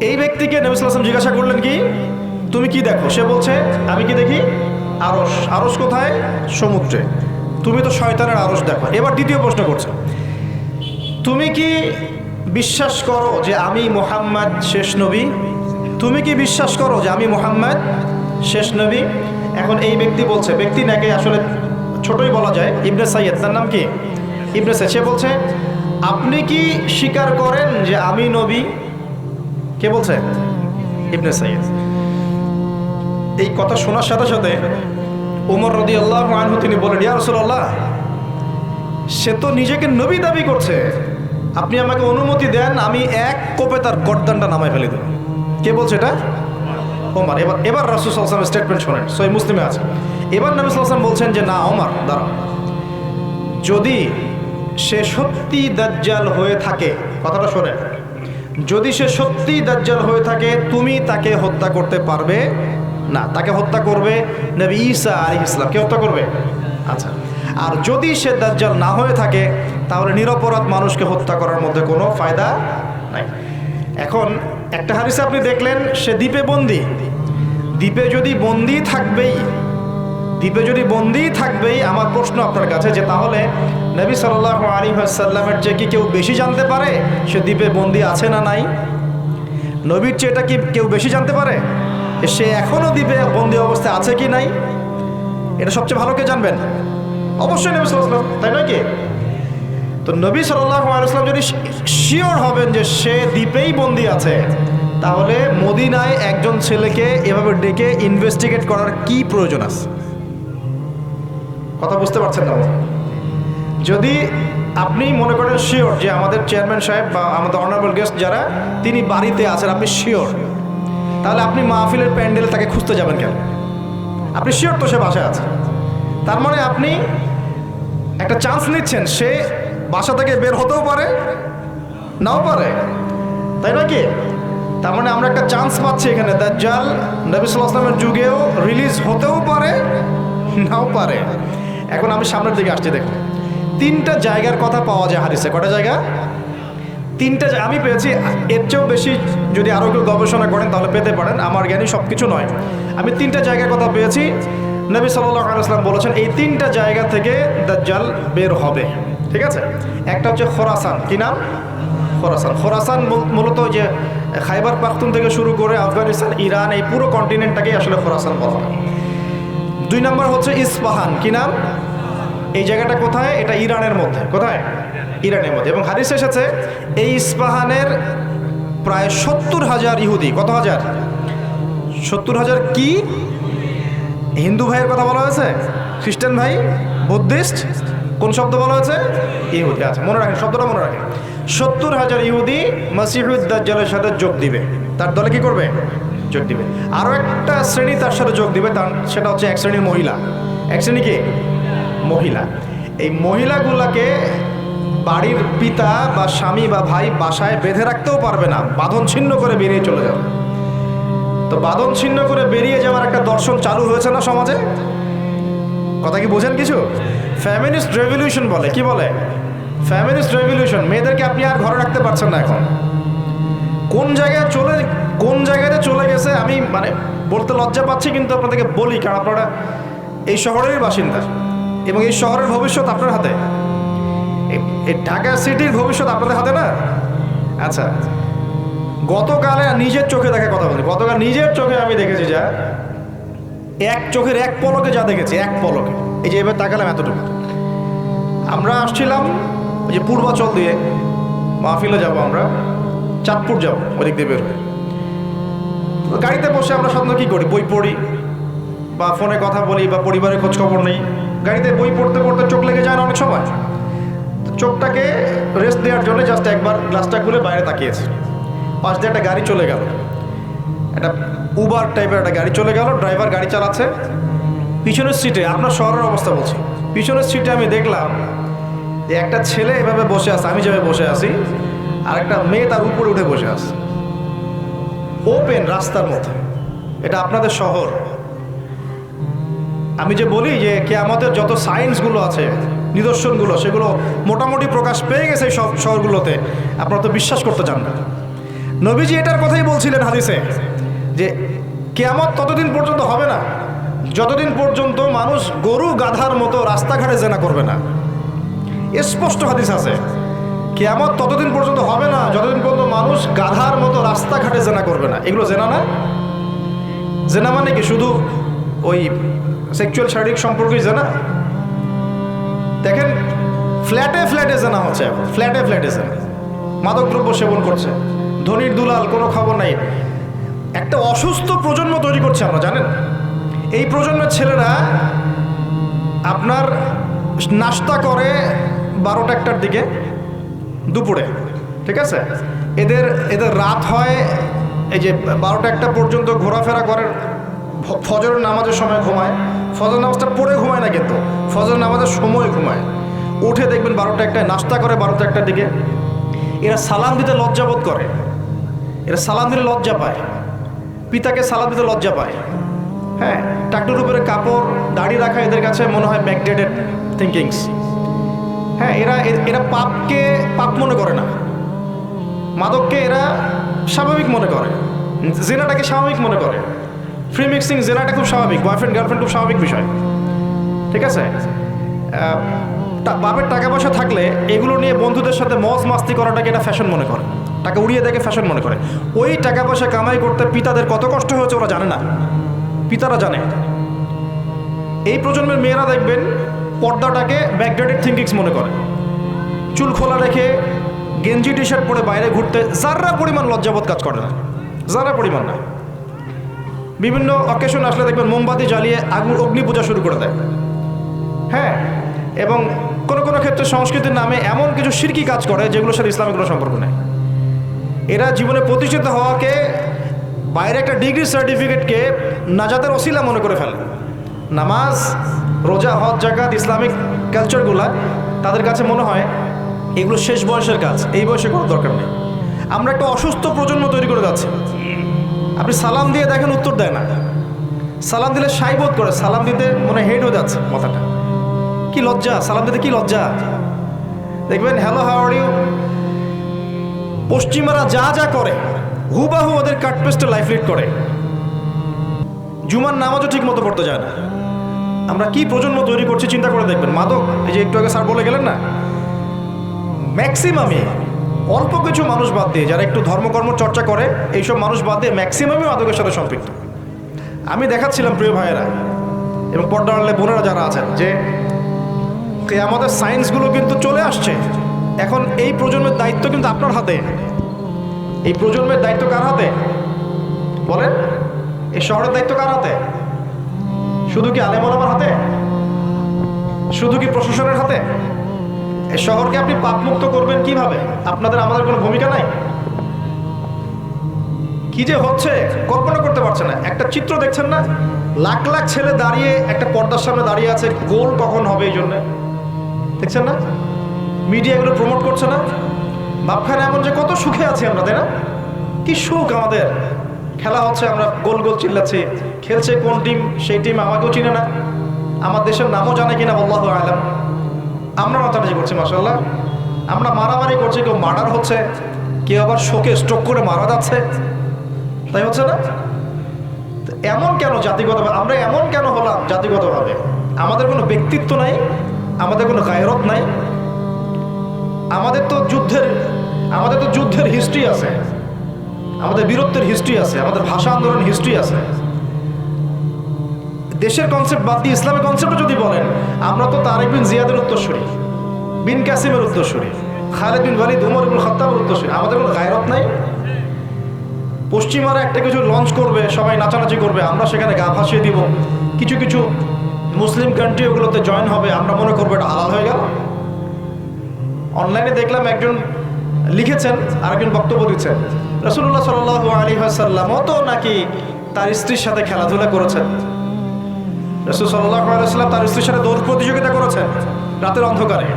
এই ব্যক্তিকে নবী সাল্লাম জিজ্ঞাসা করলেন কি? তুমি কি দেখো? সে বলছে, আমি কি দেখি? আরস আরস কোথায়? সমুদ্রে। তুমি তো শয়তানের আরস দেখো। এবার দ্বিতীয় প্রশ্ন করছে। তুমি কি বিশ্বাস করো যে আমি মোহাম্মদ শেষ নবী? তুমি কি বিশ্বাস করো যে আমি মোহাম্মদ শেষ নবী? এখন এই ব্যক্তি বলছে, ব্যক্তি নাকি আসলে ছোটই বলা যায়, ইবনে সাইয়েদ তার নাম কি? ইবনে সাইয়েদ সে বলছে, আপনি কি স্বীকার করেন যে আমি নবী? কে বলছে? ইবনে সাইয়েদ এই কথা শোনার সাথে সাথে উমর রদি আল্লাহ আনহু তিনি বলেন, ইয়া রসুল্লাহ সে তো নিজেকে নবী দাবি করছে। আপনি আমাকে অনুমতি দেন, আমি এক কোপে তার গর্দানটা নামায় ফেলে দেব। কে বলছে এটা? ওমর। এবার এবার রাসুল সাল্লাম স্টেটমেন্ট শোনেন। সই মুসলিমে আছে। এবার নবী সাল্লাম বলছেন যে, না, ওমর, দাঁড়াও। যদি সে সত্যি দাজ্জাল হয়ে থাকে, কথাটা শোনে যদি সে সত্যি দাজ্জাল হয়ে থাকে, তুমি তাকে হত্যা করতে পারবে? না, তাকে হত্যা করবে নবী ঈসা আলী ইসলাম কে হত্যা করবে? আচ্ছা। আর যদি সে দাজ্জাল না হয়ে থাকে, তাহলে নিরপরাধ মানুষকে হত্যা করার মধ্যে কোনো ফায়দা নাই। এখন একটা হারিসে আপনি দেখলেন, সে দ্বীপে বন্দি। দ্বীপে যদি বন্দি থাকবেই, দ্বীপে যদি বন্দি থাকবেই, আমার প্রশ্ন আপনার কাছে যে তাহলে নবী সাল্লাহ আলী সাল্লামের চেয়ে কি কেউ বেশি জানতে পারে? সে দ্বীপে বন্দি আছে না নাই? নবীর চেয়ে এটা কি কেউ বেশি জানতে পারে? সে এখনও দ্বীপে বন্দি অবস্থায় আছে কি নাই? এটা সবচেয়ে ভালো কে জানবেন? অবশ্যই নবী সাল্লাম তাই নয় কি? তো নবী সাল্লাহ আলাইসলাম যদি শিওর হবেন যে সে দ্বীপেই বন্দি আছে, তাহলে মদিনায় একজন ছেলেকে এভাবে ডেকে ইনভেস্টিগেট করার কি প্রয়োজন আছে? কথা বুঝতে পারছেন না যদি আপনি মনে করেন শিওর যে আমাদের চেয়ারম্যান সাহেব বা আমাদের অনারেবল গেস্ট যারা, তিনি বাড়িতে আছেন, আপনি শিওর তাহলে আপনি মাহফিলের প্যান্ডেল তাকে খুঁজতে যাবেন কেন? আপনি শিওর তো সে বাসায় আছে। তার মানে আপনি একটা চান্স নিচ্ছেন, সে বাসা থেকে বের হতেও পারে, নাও পারে। তাই না কি? তার মানে আমরা একটা চান্স পাচ্ছি এখানে। দাজ্জাল নবী সাল্লাহ আসলামের যুগেও রিলিজ হতেও পারে, নাও পারে। এখন আমি সামনের দিকে আসছি, দেখুন। তিনটা জায়গার কথা পাওয়া যায় হাদিসে। কটা জায়গা? তিনটা আমি পেয়েছি, এর চেয়েও বেশি যদি আরও কেউ গবেষণা করেন তাহলে পেতে পারেন, আমার জ্ঞানী সব কিছু নয়। আমি তিনটা জায়গার কথা পেয়েছি, নবী আলাইসলাম বলেছেন, এই তিনটা জায়গা থেকে দাজ্জাল বের হবে। ঠিক আছে? একটা হচ্ছে খোরাসান, কি নাম? খোরাসান। খোরাসান মূলত যে খাইবার পাখতুন থেকে শুরু করে আফগানিস্তান, ইরান, এই পুরো কন্টিনেন্টটাকেই আসলে খোরাসান বলা হয়। দুই নম্বর হচ্ছে ইস্পাহান, কি নাম? এই জায়গাটা কোথায়? এটা ইরানের মধ্যে। কোথায়? ইরানের মধ্যে। এবং হাদিস এসেছে, এই ইস্পাহানের প্রায় সত্তর হাজার ইহুদি। কত হাজার? সত্তর হাজার কি? হিন্দু ভাইয়ের কথা বলা হয়েছে? খ্রিস্টান ভাই? বুদ্ধিস্ট? কোন শব্দ বলা হয়েছে? ইহুদি। আচ্ছা মনে রাখেন, শব্দটা মনে রাখেন। সত্তর হাজার ইহুদি মাসিহুদ্দাজ্জালের সাথে যোগ দিবে। তার দলে কি করবে? যোগ দিবে। আরও একটা শ্রেণি তার সাথে যোগ দিবে, তার সেটা হচ্ছে এক শ্রেণির মহিলা। এক শ্রেণি কি? মহিলা। এই মহিলাগুলাকে বাড়ির পিতা বা স্বামী বা ভাই বাসায় বেঁধে রাখতেও পারবে না। বাঁধন ছিন্ন করে বেরিয়ে চলে যাবে। তো বাঁধন ছিন্ন করে বেরিয়ে যাওয়ার একটা দর্শন চালু হয়েছে না সমাজে? কথা কি বোঝেন কিছু? ফ্যামিলিস্ট রেভলিউশন বলে। কি বলে? ফ্যামিলিস্ট রেভলিউশন, মেয়েদেরকে আপনি আর ঘরে রাখতে পারছেন না এখন। কোন জায়গায় চলে, কোন জায়গায় চলে গেছে আমি মানে বলতে লজ্জা পাচ্ছি, কিন্তু আপনাদেরকে বলি, কারণ আপনারা এই শহরেরই বাসিন্দা। এবং এই শহরের ভবিষ্যৎ আপনার হাতে। ঢাকা সিটির ভবিষ্যৎ আপনাদের হাতে না? আচ্ছা গতকালে নিজের চোখে দেখা কথা বলি। গতকাল নিজের চোখে আমি দেখেছি যা, এক চোখের এক পলকে যা দেখেছি, এক পলকে। এই যে এবার তাকালাম এতটুকু। আমরা আসছিলাম ওই যে পূর্বাচল দিয়ে। মাহফিলে যাব আমরা। চাঁদপুর যাব ওদিক দিয়ে বের গাড়িতে বসে আমরা সাধারণত কী করি? বই পড়ি বা ফোনে কথা বলি বা পরিবারের খোঁজখবর নেই। গাড়িতে বই পড়তে পড়তে চোখ লেগে যায় না অনেক সময়। চোখটাকে রেস্ট দেওয়ার জন্য জাস্ট একবার গ্লাসটা খুলে বাইরে তাকিয়েছি। পাশ দিয়ে একটা গাড়ি চলে গেল। একটা উবার টাইপের একটা গাড়ি চলে গেল ড্রাইভার গাড়ি চালাচ্ছে। পিছনের সিটে আপনার শহরের অবস্থা বলছি। পিছনের সিটে আমি দেখলাম যে একটা ছেলে এভাবে বসে আছে, আমি যেভাবে বসে আছি, আর একটা মেয়ে তার উপরে উঠে বসে আছে। ওপেন রাস্তার মধ্যে। এটা আপনাদের শহর। আমি যে বলি যে কেয়ামতের যত সায়েন্সগুলো আছে, নিদর্শনগুলো, সেগুলো মোটামুটি প্রকাশ পেয়ে গেছে সব শহরগুলোতে। আপনারা তো বিশ্বাস করতে চান না। নবীজি এটার কথাই বলছিলেন হাদিসে, যে কেয়ামত ততদিন পর্যন্ত হবে না, যতদিন পর্যন্ত মানুষ গরু গাধার মতো রাস্তাঘাটে জেনা করবে না। স্পষ্ট হাদিস আছে। কেয়ামত ততদিন পর্যন্ত হবে না, যতদিন পর্যন্ত মানুষ গাধার মতো রাস্তাঘাটে জেনা করবে না। এগুলো জেনা না? জেনা মানে কি? শুধু ওই সেক্সুয়াল শারীরিক সম্পর্কই জানা। দেখেন ফ্ল্যাটে ফ্ল্যাটে জানা হচ্ছে এখন ফ্ল্যাটে ফ্ল্যাটে জানা। মাদকদ্রব্য সেবন করছে, ধনির দুলাল, কোনো খবর নাই। একটা অসুস্থ প্রজন্ম তৈরি করছে আমরা, জানেন? এই প্রজন্মের ছেলেরা আপনার নাস্তা করে বারোটা একটার দিকে, দুপুরে, ঠিক আছে? এদের এদের রাত হয়, এই যে বারোটা একটা পর্যন্ত ঘোরাফেরা করে ফজরের নামাজের সময় ঘুমায়। ফজর নামাজটা পড়ে ঘুমায় না কিন্তু। ফজর নামাজের সময় ঘুমায়। উঠে দেখবেন বারোটা একটায় নাস্তা করে, বারোটা একটার দিকে। এরা সালাম দিতে লজ্জাবোধ করে। এরা সালাম দিলে লজ্জা পায়। পিতাকে সালাম দিতে লজ্জা পায়। হ্যাঁ টাকটুর উপরে কাপড়, দাড়ি রাখা এদের কাছে মনে হয় ব্যাকডেটেড থিঙ্কিংস হ্যাঁ এরা এরা পাপকে পাপ মনে করে না। মাদককে এরা স্বাভাবিক মনে করে। জেনাটাকে স্বাভাবিক মনে করে। ফ্রি মিক্সিং জেনাটা খুব স্বাভাবিক বয়ফ্রেন্ড গার্লফ্রেন্ড খুব স্বাভাবিক বিষয়। ঠিক আছে? বাপের টাকা পয়সা থাকলে এগুলো নিয়ে বন্ধুদের সাথে মজ মাস্তি করাটাকে এটা ফ্যাশন মনে করে। টাকা উড়িয়ে দেখে ফ্যাশন মনে করে। ওই টাকা পয়সা কামাই করতে পিতাদের কত কষ্ট হয়েছে ওরা জানে না। পিতারা জানে। এই প্রজন্মের মেয়েরা দেখবেন পর্দাটাকে ব্যাকডেটেড থিঙ্কিংস মনে করে। চুল খোলা রেখে গেঞ্জি টি শার্ট পরে বাইরে ঘুরতে যারা পরিমাণ লজ্জাবোধ কাজ করে না। যারা পরিমাণ না। বিভিন্ন অকেশন আসলে দেখবেন মোমবাতি জ্বালিয়ে আগুন, অগ্নি পূজা শুরু করে দেয়। হ্যাঁ এবং কোনো কোনো ক্ষেত্রে সংস্কৃতির নামে এমন কিছু সিরকি কাজ করে যেগুলোর সাথে ইসলামের কোনো সম্পর্ক নেই। এরা জীবনে প্রতিষ্ঠিত হওয়াকে, বাইরে একটা ডিগ্রি সার্টিফিকেটকে নাজাতের অসিলা মনে করে ফেলে। নামাজ, রোজা, হজ জাকাত ইসলামিক কালচারগুলা তাদের কাছে মনে হয় এগুলো শেষ বয়সের কাজ, এই বয়সে কোনো দরকার নেই। আমরা একটা অসুস্থ প্রজন্ম তৈরি করে যাচ্ছি। সালাম দিয়ে দেখেন উত্তর দেয় না। সালাম দিলে সাইবোধ করে, সালাম দিতে মনে হেড হয়ে যাচ্ছে মাথাটা। কি লজ্জা, সালাম দিতে কি লজ্জা? দেখবেন হ্যালো হাওয়ার ইউ পশ্চিমারা যা যা করে, হুবাহু ওদের কাটপেস্টে লাইফ লিড করে। জুমার নামাজও ঠিক মতো পড়তে যায় না। আমরা কি প্রজন্ম তৈরি করছি চিন্তা করে দেখবেন। মাদক, এই যে একটু আগে স্যার বলে গেলেন না? ম্যাক্সিমামই অল্প কিছু মানুষ বাদ দিয়ে যারা একটু ধর্মকর্ম চর্চা করে, এইসব মানুষ বাদ দিয়ে ম্যাক্সিমামই মাদকের সাথে সম্পৃক্ত। আমি দেখাচ্ছিলাম প্রিয় ভাইয়েরা এবং পর্দা আড়ালে বোনেরা যারা আছেন যে আমাদের সায়েন্সগুলো কিন্তু চলে আসছে। এখন এই প্রজন্মের দায়িত্ব কিন্তু আপনার হাতে। এই প্রজন্মের দায়িত্ব কার হাতে? বলেন, এই শহরের দায়িত্ব কার হাতে? শুধু কি আলেমলামার হাতে? শুধু কি প্রশাসনের হাতে? শহরকে আপনি পাপমুক্ত করবেন কীভাবে? আপনাদের আমাদের কোনো ভূমিকা নাই? কি যে হচ্ছে, কল্পনা করতে পারছে না। একটা চিত্র দেখছেন না? লাখ লাখ ছেলে দাঁড়িয়ে একটা পর্দার সামনে দাঁড়িয়ে আছে, গোল কখন হবে এই জন্য? দেখছেন না? মিডিয়া এগুলো প্রমোট করছে না? বাপখানে এমন যে কত সুখে আছি আমরা, তাই না? কি সুখ আমাদের। খেলা হচ্ছে, আমরা গোল গোল চিল্লাচ্ছি। খেলছে কোন টিম সেই টিম আমাকেও চিনে না। আমার দেশের নামও জানে কিনা, আল্লাহ আলাম। আমরা মাতামাজি করছি মাসাল্লাহ আমরা মারামারি করছি, কেউ মার্ডার হচ্ছে, কেউ আবার শোকে স্ট্রোক করে মারা যাচ্ছে। তাই হচ্ছে না? এমন কেন জাতিগতভাবে? আমরা এমন কেন হলাম জাতিগতভাবে? আমাদের কোনো ব্যক্তিত্ব নাই, আমাদের কোনো গায়রত নাই। আমাদের তো যুদ্ধের, আমাদের তো যুদ্ধের হিস্ট্রি আছে। আমাদের বীরত্বের হিস্ট্রি আছে, আমাদের ভাষা আন্দোলন হিস্ট্রি আছে। দেশের কনসেপ্ট বাদ দিয়ে ইসলামের কনসেপ্টও যদি বলেন, আমরা তো তারেক বিন জিয়াদের উত্তরসূরি, বিন কাসিমের উত্তরসূরি, খালেদ বিন ওয়ালিদ, উমর ইবুল খত্তাবের উত্তরসূরি। আমাদের কোনো গায়রত নাই। পশ্চিমারা একটা কিছু লঞ্চ করবে, সবাই নাচানাচি করবে, আমরা সেখানে গা ভাসিয়ে দিব। কিছু কিছু মুসলিম কান্ট্রি ওগুলোতে জয়েন হবে, আমরা মনে করব এটা হালাল হয়ে গেল। অনলাইনে দেখলাম একজন লিখেছেন আর একজন বক্তব্য দিচ্ছেন। রসুল্লাহ সাল আলী সাল্লামও তো নাকি তার স্ত্রীর সাথে খেলাধুলা করেছেন। রসুল সাল্লাহ তার স্ত্রীর সাথে দৌড় প্রতিযোগিতা করেছেন রাতের অন্ধকারে।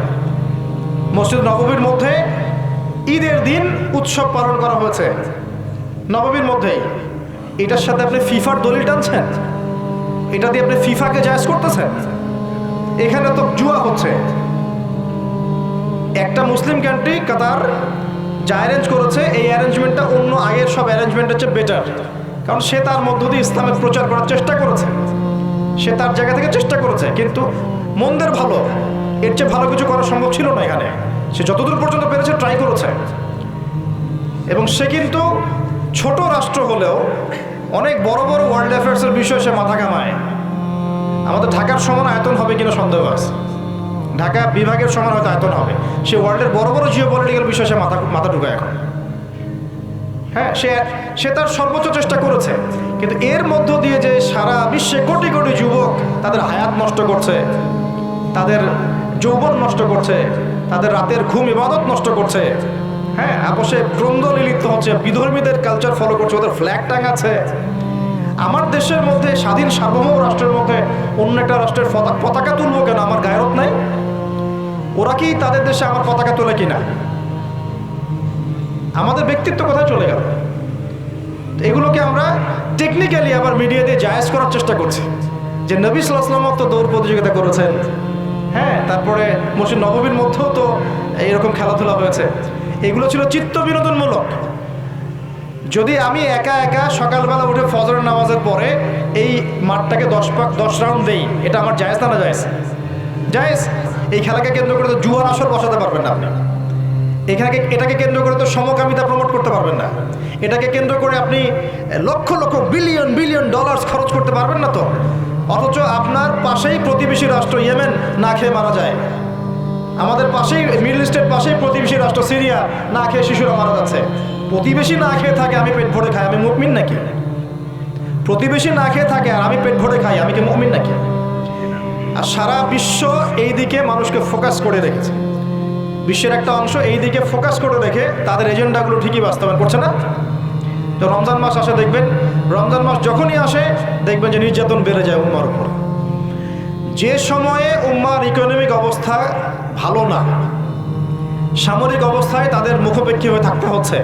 মসজিদ নববীর মধ্যে ঈদের দিন উৎসব পালন করা হয়েছে। নববীর মধ্যেই এটার সাথে আপনি ফিফার দলিল টানছেন? এটা দিয়ে আপনি ফিফাকে জায়জ করতেছেন? এখানে তো জুয়া হচ্ছে। একটা মুসলিম কান্ট্রি কাতার, যা অ্যারেঞ্জ করেছে, এই অ্যারেঞ্জমেন্টটা অন্য আগে সব অ্যারেঞ্জমেন্ট হচ্ছে বেটার কারণ সে তার মধ্য দিয়ে ইসলামের প্রচার করার চেষ্টা করেছে। সে তার জায়গা থেকে চেষ্টা করেছে, কিন্তু মন্দের ভালো, এর চেয়ে ভালো কিছু করা সম্ভব ছিল না এখানে। সে যতদূর পর্যন্ত পেরেছে ট্রাই করেছে। এবং সে কিন্তু ছোট রাষ্ট্র হলেও অনেক বড় বড় ওয়ার্ল্ড অ্যাফেয়ার্সের বিষয়ে সে মাথা কামায় আমাদের ঢাকার সমান আয়তন হবে কিনা সন্দেহ আছে। ঢাকা বিভাগের সমান হয়তো আয়তন হবে। সে ওয়ার্ল্ডের বড় বড় জিও পলিটিক্যাল বিষয়ে সে মাথা মাথা ঢুকায় এখন। হ্যাঁ সে সে তার সর্বোচ্চ চেষ্টা করেছে। কিন্তু এর মধ্য দিয়ে যে সারা বিশ্বে কোটি কোটি যুবক তাদের হায়াত নষ্ট করছে, তাদের যৌবন নষ্ট করছে, তাদের রাতের ঘুম ইবাদত নষ্ট করছে। হ্যাঁ আপোষে দ্বন্দ্ব লিপ্ত হচ্ছে, বিধর্মীদের কালচার ফলো করছে, ওদের ফ্ল্যাগ টাঙাচ্ছে। আমার দেশের মধ্যে স্বাধীন সার্বভৌম রাষ্ট্রের মধ্যে অন্য একটা রাষ্ট্রের পতা- পতাকা তুলবো কেন? আমার গায়রত নাই? ওরা কি তাদের দেশে আমার পতাকা তোলে কিনা? আমাদের ব্যক্তিত্ব কোথায় চলে গেল? এগুলোকে আমরা টেকনিক্যালি আবার মিডিয়া দিয়ে জায়েজ করার চেষ্টা করছে। যে নবী সাল্লাম তো দৌড় প্রতিযোগিতা করেছেন। হ্যাঁ তারপরে মসজিদ নবমীর মধ্যেও তো এইরকম খেলাধুলা হয়েছে। এগুলো ছিল চিত্ত বিনোদনমূলক। যদি আমি একা একা সকালবেলা উঠে ফজরের নামাজের পরে এই মাঠটাকে দশ পাক দশ রাউন্ড দেই, এটা আমার জায়েজ না না জায়েজ? জায়েজ? এই খেলাকে কেন্দ্র করে তো জুয়ার আসর বসাতে পারবেন না আপনি। এখানে এটাকে কেন্দ্র করে তো সমকামিতা প্রমোট করতে পারবেন না। এটাকে কেন্দ্র করে আপনি lakh lakh billion billion dollars খরচ করতে পারবেন না তো। অথচ আপনার পাশেই প্রতিবেশী রাষ্ট্র ইয়েমেন না খেয়ে মারা যায়। আমাদের পাশেই, মিডল ইস্টের পাশেই প্রতিবেশী রাষ্ট্র সিরিয়া না খেয়ে শিশুরা মারা যাচ্ছে। প্রতিবেশী না খেয়ে থাকে, আমি পেট ভরে খাই, আমি মুকমিন নাকি? প্রতিবেশী না খেয়ে থাকে আর আমি পেট ভরে খাই, আমি কি মুকমিন নাকি? আর সারা বিশ্ব এই দিকে মানুষকে ফোকাস করে রেখেছে। বিশ্বের একটা অংশ এই দিকে ফোকাস করে রেখে তাদের এজেন্ডাগুলো ঠিকই বাস্তবায়ন করছে না। তো রমজান মাস আসে, দেখবেন, রমজান মাস যখনই আসে, দেখবেন যে নির্যাতন বেড়ে যায় উম্মার উপর। যে সময়ে উম্মার ইকোনমিক অবস্থা ভালো না, সামরিক অবস্থায় তাদের মুখোপেক্ষী হয়ে থাকতে হচ্ছে।